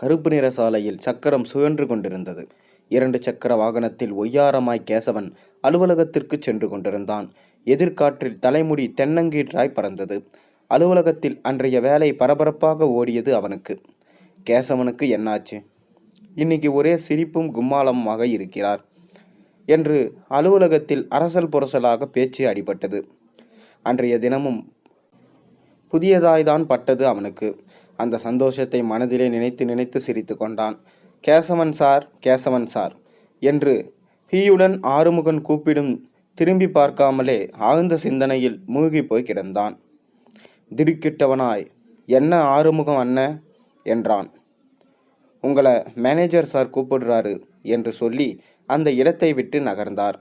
கருப்பு நிற சாலையில் சக்கரம் சுழன்று கொண்டிருந்தது. இரண்டு சக்கர வாகனத்தில் ஒய்யாரமாய் கேசவன் அலுவலகத்திற்கு சென்று கொண்டிருந்தான். எதிர்காற்றில் தலைமுடி தென்னங்கீற்றாய் பறந்தது. அலுவலகத்தில் அன்றைய வேலை பரபரப்பாக ஓடியது அவனுக்கு. கேசவனுக்கு என்னாச்சு? இன்னைக்கு ஒரே சிரிப்பும் கும்மாளமாக இருக்கிறார் என்று அலுவலகத்தில் அரசல் புரசலாக பேச்சு அடிபட்டது. அன்றைய தினமும் புதியதாய்தான் பட்டது அவனுக்கு. அந்த சந்தோஷத்தை மனதிலே நினைத்து நினைத்து சிரித்து கொண்டான். கேசவன் சார் கேசவன் சார் என்று ஹீயுடன் ஆறுமுகன் கூப்பிடும் திரும்பி பார்க்காமலே ஆழ்ந்த சிந்தனையில் மூழ்கி போய் கிடந்தான். திடுக்கிட்டவனாய் என்ன ஆறுமுகம் அண்ண? என்றான். உங்களை மேனேஜர் சார் கூப்பிடுறாரு என்று சொல்லி அந்த இடத்தை விட்டு நகர்ந்தார்.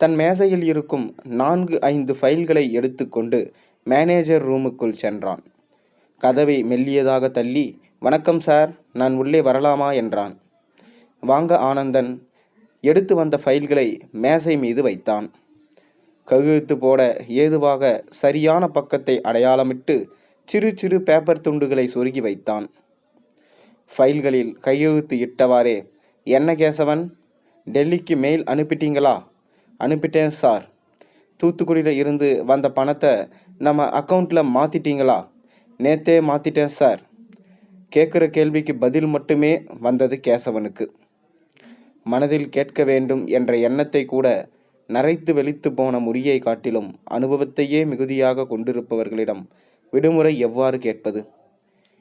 தன் மேசையில் இருக்கும் நான்கு ஐந்து ஃபைல்களை எடுத்துக்கொண்டு மேனேஜர் ரூமுக்குள் சென்றான். கதவை மெல்லியதாக தள்ளி வணக்கம் சார் நான் உள்ளே வரலாமா? என்றான். வாங்க ஆனந்தன். எடுத்து வந்த ஃபைல்களை மேசை மீது வைத்தான். கழுத்து போட ஏதுவாக சரியான பக்கத்தை அடையாளமிட்டு சிறு சிறு பேப்பர் துண்டுகளை சொருகி வைத்தான். ஃபைல்களில் கையெழுத்து இட்டவாறே என்ன கேசவன் டெல்லிக்கு மெயில் அனுப்பிட்டீங்களா? அனுப்பிட்டேன் சார். தூத்துக்குடியில் இருந்து வந்த பணத்தை நம்ம அக்கௌண்ட்டில் மாற்றிட்டீங்களா நேத்தே மாற்றிட்டேன் சார். கேட்குற கேள்விக்கு பதில் மட்டுமே வந்தது கேசவனுக்கு. மனதில் கேட்க வேண்டும் என்ற எண்ணத்தை கூட நரைத்து வெளித்து போன முடியை காட்டிலும் அனுபவத்தையே மிகுதியாக கொண்டிருப்பவர்களிடம் விடுமுறை எவ்வாறு கேட்பது?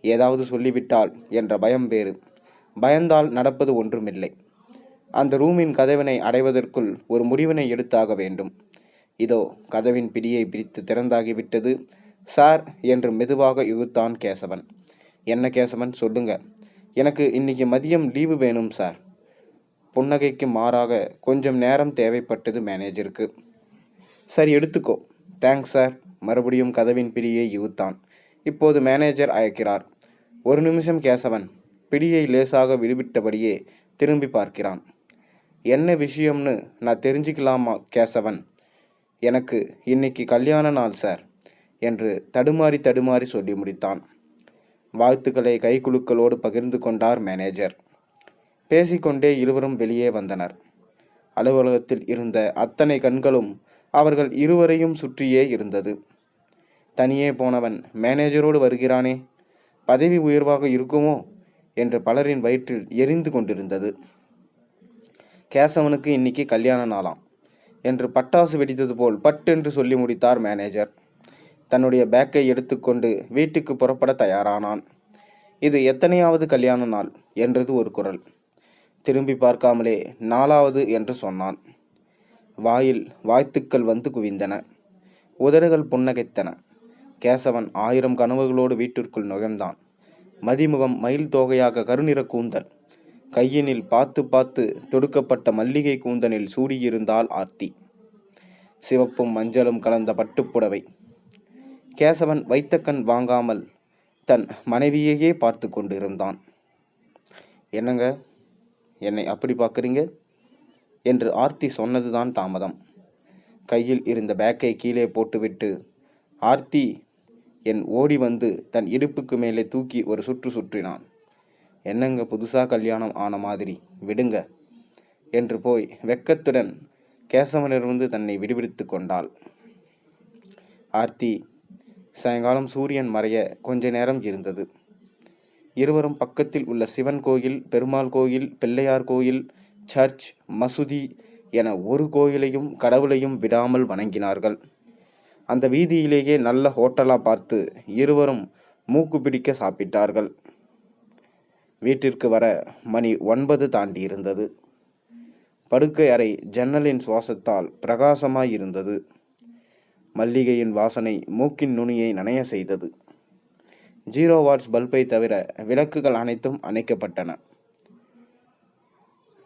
ஏதாவது சொல்லிவிட்டால் என்ற பயம் வேறு. பயந்தால் நடப்பது ஒன்றுமில்லை. அந்த ரூமின் கதவினை அடைவதற்குள் ஒரு முடிவினை எடுத்தாக வேண்டும். இதோ கதவின் பிடியை பிடித்து திறந்தாகிவிட்டது. சார் என்று மெதுவாக இழுத்தான் கேசவன். என்ன கேசவன்? சொல்லுங்க. எனக்கு இன்னைக்கு மதியம் லீவு வேணும் சார். புன்னகைக்கு மாறாக கொஞ்சம் நேரம் தேவைப்பட்டது மேனேஜருக்கு. சரி எடுத்துக்கோ. Thanks sir. மறுபடியும் கதவின் பிடியை இழுத்தான். இப்போது மேனேஜர் அழைக்கிறார். ஒரு நிமிஷம் கேசவன். பிடியை லேசாக விடுவிட்டபடியே திரும்பி பார்க்கிறான். என்ன விஷயம்னு நான் தெரிஞ்சுக்கலாமா கேசவன்? எனக்கு இன்னைக்கு கல்யாண நாள் சார். என்று தடுமாறி தடுமாறி சொல்லி முடித்தான். வாழ்த்துக்களை கைகுலுக்களோடு பகிர்ந்து கொண்டார் மேனேஜர் பேசிக்கொண்டே இருவரும் வெளியே வந்தனர். அலுவலகத்தில் இருந்த அத்தனை கண்களும் அவர்கள் இருவரையும் சுற்றியே இருந்தது. தனியே போனவன் மேனேஜரோடு வருகிறானே பதவி உயர்வாக இருக்குமோ என்று பலரின் வயிற்றில் எரிந்து கொண்டிருந்தது. கேசவனுக்கு இன்னைக்கு கல்யாண நாளாம் என்று பட்டாசு வெடித்தது போல் பட்டென்று சொல்லி முடித்தார் மேனேஜர் தன்னுடைய பேக்கை எடுத்துக்கொண்டு வீட்டுக்கு புறப்பட தயாரானான். இது எத்தனையாவது கல்யாண நாள் என்றது ஒரு குரல். திரும்பி பார்க்காமலே நாலாவது என்று சொன்னான். வாயில் வாழ்த்துக்கள் வந்து குவிந்தன. உதடுகள் புன்னகைத்தன. கேசவன் ஆயிரம் கனவுகளோடு வீட்டிற்குள் நுழைந்தான். மதிமுகம் மயில் தோகையாக கருநிற கூந்தல். கையினில் பார்த்து பார்த்து தொடுக்கப்பட்ட மல்லிகை கூந்தனில் சூடியிருந்தாள் ஆர்த்தி. சிவப்பும் மஞ்சளும் கலந்த பட்டுப்புடவை. கேசவன் வைத்த கண் வாங்காமல் தன் மனைவியையே பார்த்து கொண்டிருந்தான். என்னங்க? என்னை அப்படி பார்க்குறீங்க? என்று ஆர்த்தி சொன்னதுதான் தாமதம். கையில் இருந்த பேக்கை கீழே போட்டுவிட்டு ஆர்த்தி! என் ஓடி வந்து தன் இடுப்புக்கு மேலே தூக்கி ஒரு சுற்று சுற்றினான். என்னங்க? புதுசாக கல்யாணம் ஆன மாதிரி. விடுங்க. என்று போய் வெக்கத்துடன் கேசவனிலிருந்து தன்னை விடுவித்து கொண்டாள். ஆர்த்தி சாயங்காலம் சூரியன் மறைய கொஞ்ச நேரம் இருந்தது. இருவரும் பக்கத்தில் உள்ள சிவன் கோயில் பெருமாள் கோயில் பிள்ளையார் கோயில் சர்ச் மசூதி என ஒரு கோயிலையும் கடவுளையும் விடாமல் வணங்கினார்கள். அந்த வீதியிலேயே நல்ல ஹோட்டலாக பார்த்து இருவரும் மூக்கு பிடிக்க சாப்பிட்டார்கள். வீட்டிற்கு வர மணி ஒன்பது தாண்டி இருந்தது படுக்கை அறை ஜன்னலின் சுவாசத்தால் பிரகாசமாய் இருந்தது மல்லிகையின் வாசனை மூக்கின் நுனியை நனைய செய்தது. ஜீரோ வாட்ஸ் பல்பை தவிர விளக்குகள் அனைத்தும் அணைக்கப்பட்டன.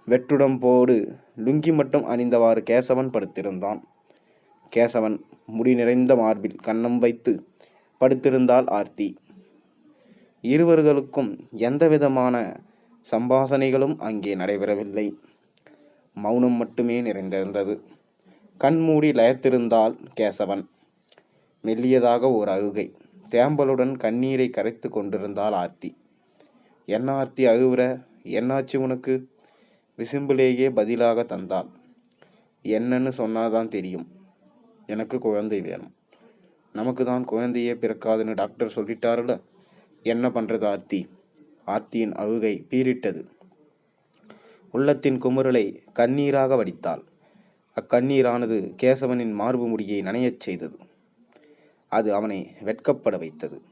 வெற்றுடம் போடு லுங்கி மட்டும் அணிந்தவாறு கேசவன் படுத்திருந்தான். கேசவன் முடி நிறைந்த மார்பில் கன்னம் வைத்து படுத்திருந்தாள் ஆர்த்தி. இருவர்களுக்கும் எந்தவிதமான சம்பாசனைகளும் அங்கே நடைபெறவில்லை. மௌனம் மட்டுமே நிறைந்திருந்தது. கண்மூடி லயத்திருந்தால் கேசவன். மெல்லியதாக ஓர் அழுகை. தேம்பலுடன் கண்ணீரை கரைத்து கொண்டிருந்தாள் ஆர்த்தி. என்ன ஆர்த்தி அழுவுற? என்னாச்சு உனக்கு? விசும்பிலேயே பதிலாக தந்தாள். என்னன்னு சொன்னாதான் தெரியும். எனக்கு குழந்தை வேணும். நமக்கு தான் குழந்தையே பிறக்காதுன்னு டாக்டர் சொல்லிட்டாருல. என்ன பண்ணுறது ஆர்த்தி? ஆர்த்தியின் அழுகை பீரிட்டது உள்ளத்தின் குமுறலை கண்ணீராக வடித்தாள். அக்கண்ணீரானது கேசவனின் மார்பு முடியை நனையச் செய்தது. அது அவனை வெட்கப்பட வைத்தது.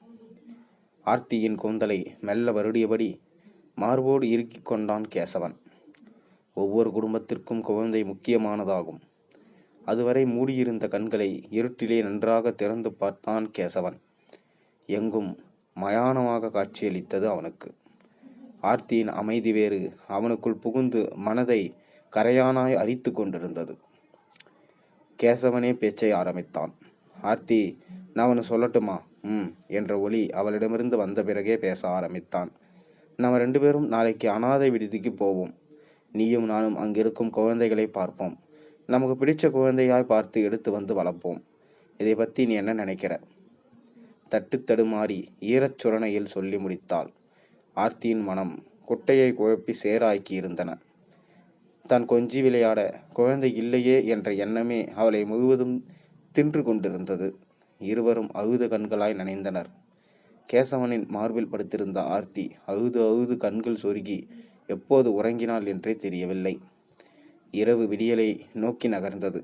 ஆர்த்தியின் கூந்தலை மெல்ல வருடியபடி மார்போடு இறுக்கிக் கொண்டான் கேசவன். ஒவ்வொரு குடும்பத்திற்கும் குழந்தை முக்கியமானதாகும். அதுவரை மூடியிருந்த கண்களை இருட்டிலே நன்றாக திறந்து பார்த்தான் கேசவன். எங்கும் மயானமாக காட்சியளித்தது அவனுக்கு. ஆர்த்தியின் அமைதி வேறு அவனுக்குள் புகுந்து மனதை கரையானாய் அரித்து கொண்டிருந்தது. கேசவனே பேச்சை ஆரம்பித்தான். ஆர்த்தி நான் ஒன்று சொல்லட்டுமா? ம் என்ற ஒலி அவளிடமிருந்து வந்த பிறகே பேச ஆரம்பித்தான். நம்ம ரெண்டு பேரும் நாளைக்கு அனாதை விடுதிக்கு போவோம். நீயும் நானும் அங்கிருக்கும் குழந்தைகளை பார்ப்போம். நமக்கு பிடிச்ச குழந்தையாய் பார்த்து எடுத்து வந்து வளர்ப்போம். இதை பற்றி நீ என்ன நினைக்கிற? தட்டு தடுமாறி ஈரச்சுரணையில் சொல்லி முடித்தாள். ஆர்த்தியின் மனம் குட்டையை குழப்பி சேராக்கி இருந்தன. தான் கொஞ்சி விளையாட குழந்தை இல்லையே என்ற எண்ணமே அவளை முழுவதும் தின்று கொண்டிருந்தது. இருவரும் அழுத கண்களாய் நனைந்தனர். கேசவனின் மார்பில் படுத்திருந்த ஆர்த்தி அழுது அழுது கண்கள் சொருகி எப்போது உறங்கினாள் என்றே தெரியவில்லை. இரவு விடியலை நோக்கி நகர்ந்தது.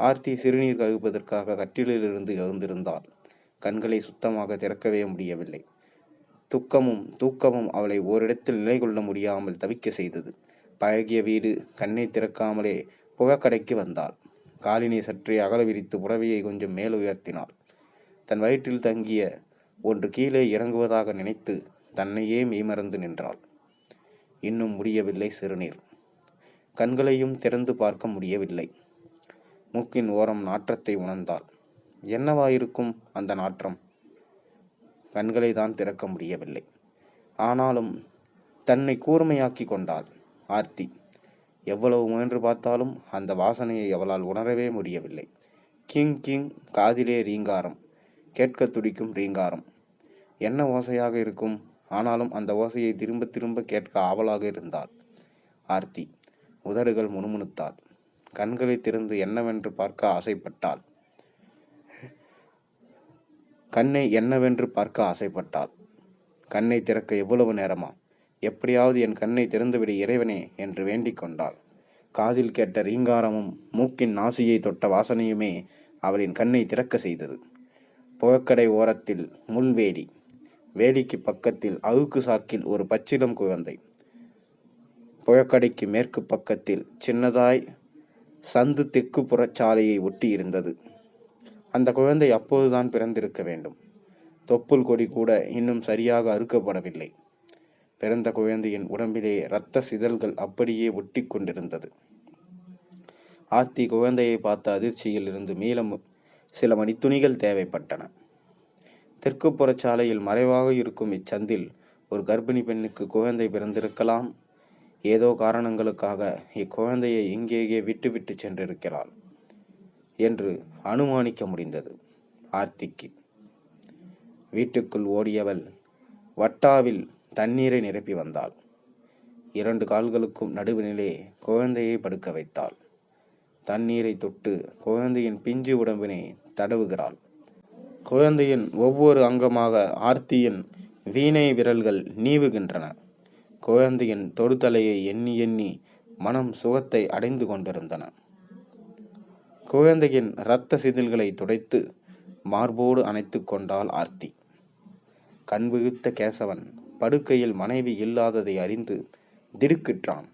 ஆர்த்தி சிறுநீர் கழுப்பதற்காக கட்டிலிலிருந்து எழுந்திருந்தாள். கண்களை சுத்தமாக திறக்கவே முடியவில்லை. துக்கமும் தூக்கமும் அவளை ஓரிடத்தில் நிலை கொள்ள முடியாமல் தவிக்க செய்தது. பழகிய வீடு கண்ணை திறக்காமலே புகக்கடைக்கு வந்தாள். காலினை சற்றே அகல விரித்து புடவையை கொஞ்சம் மேல் உயர்த்தினாள். தன் வயிற்றில் தங்கிய ஒன்று கீழே இறங்குவதாக நினைத்து தன்னையே மெய்மறந்து நின்றாள். இன்னும் முடியவில்லை சிறுநீர். கண்களையும் திறந்து பார்க்க முடியவில்லை. மூக்கின் ஓரம் நாற்றத்தை உணர்ந்தாள். என்னவாயிருக்கும் அந்த நாற்றம்? கண்களை தான் திறக்க முடியவில்லை. ஆனாலும் தன்னை கூர்மையாக்கி கொண்டாள். ஆர்த்தி. எவ்வளவு முயன்று பார்த்தாலும் அந்த வாசனையை அவளால் உணரவே முடியவில்லை. கிங் கிங் காதிலே ரீங்காரம். கேட்க துடிக்கும் ரீங்காரம். என்ன ஓசையாக இருக்கும்? ஆனாலும் அந்த ஓசையை திரும்ப திரும்ப கேட்க ஆவலாக இருந்தாள். ஆர்த்தி உதடுகள் முணுமுணுத்தாள். கண்களை திறந்து என்னவென்று பார்க்க ஆசைப்பட்டாள். கண்ணை என்னவென்று பார்க்க ஆசைப்பட்டாள். கண்ணை திறக்க எவ்வளவு நேரமா? எப்படியாவது என் கண்ணை திறந்துவிடு இறைவனே என்று வேண்டிக் கொண்டாள். காதில் கேட்ட ரீங்காரமும் மூக்கின் நாசியை தொட்ட வாசனையுமே அவளின் கண்ணை திறக்க செய்தது. புகக்கடை ஓரத்தில் முள்வேலி வேலிக்கு பக்கத்தில் அவுக்கு சாக்கில் ஒரு பச்சிலம் குழந்தை. புழக்கடைக்கு மேற்கு பக்கத்தில் சின்னதாய் சந்து தெற்கு புறச்சாலையை ஒட்டி இருந்தது. அந்த குழந்தை அப்போதுதான் பிறந்திருக்க வேண்டும். தொப்புள் கொடி கூட இன்னும் சரியாக அறுக்கப்படவில்லை. பிறந்த குழந்தையின் உடம்பிலே இரத்த சிதல்கள் அப்படியே ஒட்டி கொண்டிருந்தது. ஆர்த்தி குழந்தையை பார்த்த அதிர்ச்சியில் இருந்து மீளம் சில மணித்துணிகள் தேவைப்பட்டன. தெற்கு சாலையில் மறைவாக இருக்கும் இச்சந்தில் ஒரு கர்ப்பிணி பெண்ணுக்கு குழந்தை பிறந்திருக்கலாம். ஏதோ காரணங்களுக்காக இக்குழந்தையை இங்கேயே விட்டுவிட்டு சென்றிருக்கிறாள் என்று அனுமானிக்க முடிந்தது ஆர்த்திக்கு. வீட்டுக்குள் ஓடியவள் வட்டாவில் தண்ணீரை நிரப்பி வந்தாள். இரண்டு கால்களுக்கும் நடுவினிலே குழந்தையை படுக்க வைத்தாள். தண்ணீரை தொட்டு குழந்தையின் பிஞ்சு உடம்பினை தடவுகிறாள். குழந்தையின் ஒவ்வொரு அங்கமாக ஆர்த்தியின் வீணை விரல்கள் நீவுகின்றன. குழந்தையின் தொடுதலையை எண்ணி எண்ணி மனம் சுகத்தை அடைந்து கொண்டிருந்தன. குழந்தையின் இரத்த சிதில்களை துடைத்து மார்போடு அணைத்து கொண்டாள் ஆர்த்தி. கண்விழித்த கேசவன் படுக்கையில் மனைவி இல்லாததை அறிந்து திடுக்கிட்டான்.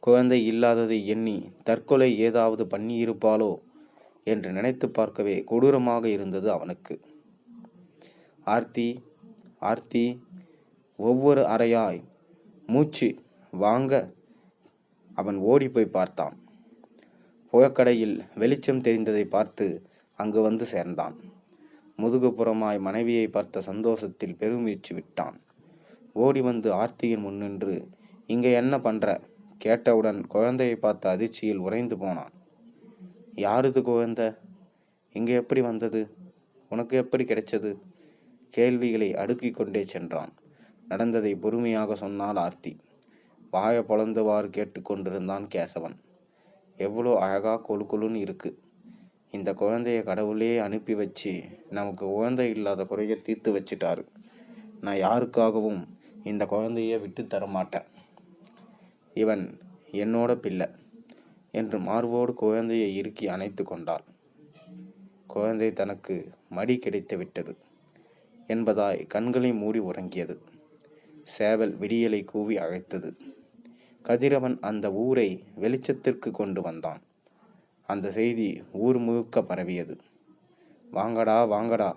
குழந்தை இல்லாததை எண்ணி தற்கொலை ஏதாவது பண்ணியிருப்பாளோ? என்று நினைத்து பார்க்கவே கொடூரமாக இருந்தது அவனுக்கு. ஆர்த்தி ஆர்த்தி ஒவ்வொரு அறையாய் மூச்சு வாங்க அவன் ஓடி போய் பார்த்தான். புகக்கடையில் வெளிச்சம் தெரிந்ததை பார்த்து அங்கு வந்து சேர்ந்தான். முதுகுப்புறமாய் மனைவியை பார்த்த சந்தோஷத்தில் பெருமூச்சு விட்டான். ஓடி வந்து ஆர்த்தியின் முன்னின்று இங்கே என்ன பண்ற? கேட்டவுடன் குழந்தையை பார்த்த அதிர்ச்சியில் உறைந்து போனான். யாருது குழந்தை? இங்கே எப்படி வந்தது? உனக்கு எப்படி கிடைச்சது? கேள்விகளை அடுக்கி கொண்டே சென்றான். நடந்ததை பொறுமையாக சொன்னாள் ஆர்த்தி. வாய பொழந்தவாறு கேட்டுக்கொண்டிருந்தான் கேசவன். எவ்வளோ அழகா கொழு கொழுன்னு இருக்குது இந்த குழந்தைய கடவுளே அனுப்பி வச்சு நமக்கு குழந்தை இல்லாத குறைய தீர்த்து வச்சிட்டாரு. நான் யாருக்காகவும் இந்த குழந்தைய விட்டு தர மாட்டேன். இவன் என்னோட பிள்ளை என்று மார்போடு குழந்தையை இறுக்கி அணைத்து கொண்டாள். குழந்தை தனக்கு மடி கிடைத்து விட்டது என்பதாய் கண்களை மூடி உறங்கியது. சேவல் விடியலை கூவி அழைத்தது. கதிரவன் அந்த ஊரை வெளிச்சத்திற்கு கொண்டு வந்தான். அந்த செய்தி ஊர் முழுக்க பரவியது. வாங்கடா வாங்கடா.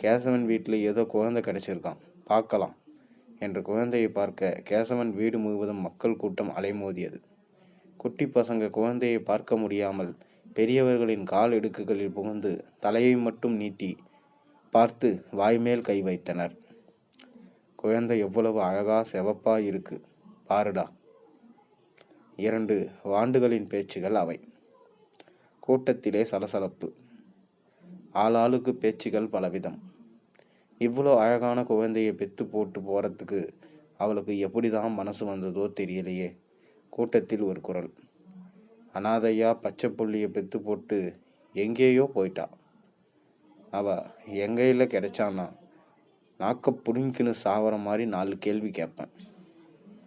கேசவன் வீட்டில் ஏதோ குழந்தை கிடைச்சிருக்கான் பார்க்கலாம் என்று குழந்தையை பார்க்க கேசவன் வீடு முழுவதும் மக்கள் கூட்டம் அலைமோதியது. குட்டி பசங்க குழந்தையை பார்க்க முடியாமல் பெரியவர்களின் கால் இடுக்குகளில் புகுந்து தலையை மட்டும் நீட்டி பார்த்து வாய்மேல் கை வைத்தனர். குழந்தை எவ்வளவு அழகா செவப்பா இருக்கு. பாருடா. இரண்டு வாண்டுகளின் பேச்சுகள் அவை. கூட்டத்திலே சலசலப்பு. ஆளாளுக்கு பேச்சுகள் பலவிதம். இவ்வளோ அழகான குழந்தையை பெத்து போட்டு போகிறதுக்கு அவளுக்கு எப்படிதான் மனசு வந்ததோ தெரியலையே. கூட்டத்தில் ஒரு குரல். அனாதையா பச்சை புள்ளியை பெத்து போட்டு எங்கேயோ போயிட்டா. அவ எங்கையில் கிடைச்சானா? நாக்க புடுங்கின்னு சாவற மாதிரி நாலு கேள்வி கேட்பேன்.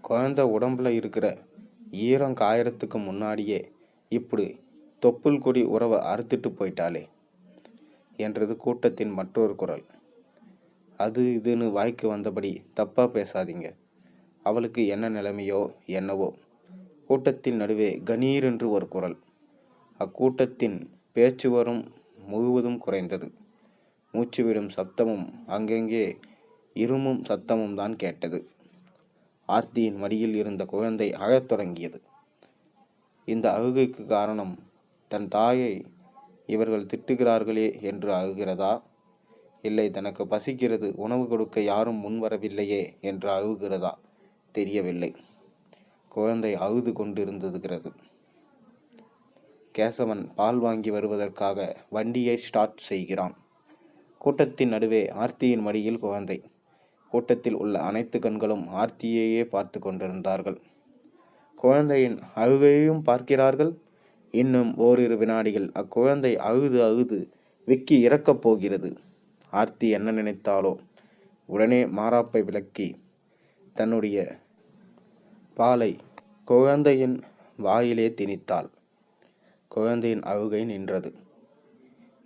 குழந்தை உடம்புல இருக்கிற ஈரம் காயறதுக்கு முன்னாடியே இப்படி தொப்புள் கொடி உறவை அறுத்துட்டு போயிட்டாளே என்றது கூட்டத்தின் மற்றொரு குரல். அது இதுன்னு வாய்க்கு வந்தபடி தப்பாக பேசாதீங்க. அவளுக்கு என்ன நிலைமையோ என்னவோ. கூட்டத்தின் நடுவே கணீர் என்று ஒரு குரல். அக்கூட்டத்தின் பேச்சு வரும் முழுவதும் குறைந்தது. மூச்சு விடும் சத்தமும் அங்கங்கே இருமும் சத்தமும் தான் கேட்டது. ஆர்த்தியின் மடியில் இருந்த குழந்தை அழத் தொடங்கியது. இந்த அழுகைக்கு காரணம் தன் தாயை இவர்கள் திட்டுகிறார்களே என்று அழுகிறதா? இல்லை தனக்கு பசிக்கிறது உணவு கொடுக்க யாரும் முன்வரவில்லையே என்று அழுகிறதா? தெரியவில்லை. குழந்தை அழுது கொண்டிருந்ததுகிறது. கேசவன் பால் வாங்கி வருவதற்காக வண்டியை ஸ்டார்ட் செய்கிறான். கூட்டத்தின் நடுவே ஆர்த்தியின் மடியில் குழந்தை. கூட்டத்தில் உள்ள அனைத்து கண்களும் ஆர்த்தியையே பார்த்து கொண்டிருந்தார்கள். குழந்தையின் அழுகையையும் பார்க்கிறார்கள். இன்னும் ஓரிரு வினாடிகள் அக்குழந்தை அழுது அழுது விக்கி இறக்கப் போகிறது. ஆர்த்தி என்ன நினைத்தாலோ உடனே மாறாப்பை விலக்கி தன்னுடைய பாலை குழந்தையின் வாயிலே திணித்தாள். குழந்தையின் அழுகை நின்றது.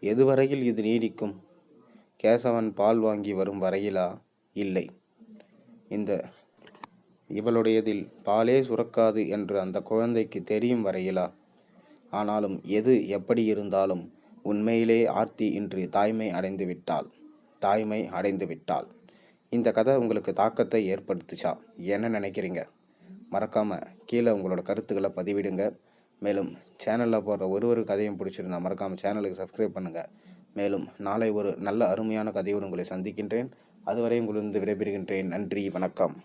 எதுவரையில் இது நீடிக்கும்? கேசவன் பால் வாங்கி வரும் வரையிலா? இல்லை. இந்த இவளுடையதில் பாலே சுரக்காது என்று அந்த குழந்தைக்கு தெரியும் வரையிலா? ஆனாலும் எது எப்படி இருந்தாலும் உண்மையிலே ஆர்த்தி இன்று தாய்மை அடைந்து விட்டாள். தாய்மை அடைந்து விட்டாள். இந்த கதை உங்களுக்கு தாக்கத்தை ஏற்படுத்துச்சா? என்ன நினைக்கிறீங்க? மறக்காமல் கீழே உங்களோட கருத்துக்களை பதிவிடுங்க. மேலும் சேனலில் போடுற ஒரு ஒரு கதையும் பிடிச்சிருந்தா மறக்காமல் சேனலுக்கு சப்ஸ்கிரைப் பண்ணுங்கள் மேலும் நாளை ஒரு நல்ல அருமையான கதையோடு உங்களை சந்திக்கின்றேன். அதுவரை உங்களிருந்து விடைபெறுகின்றேன். நன்றி வணக்கம்.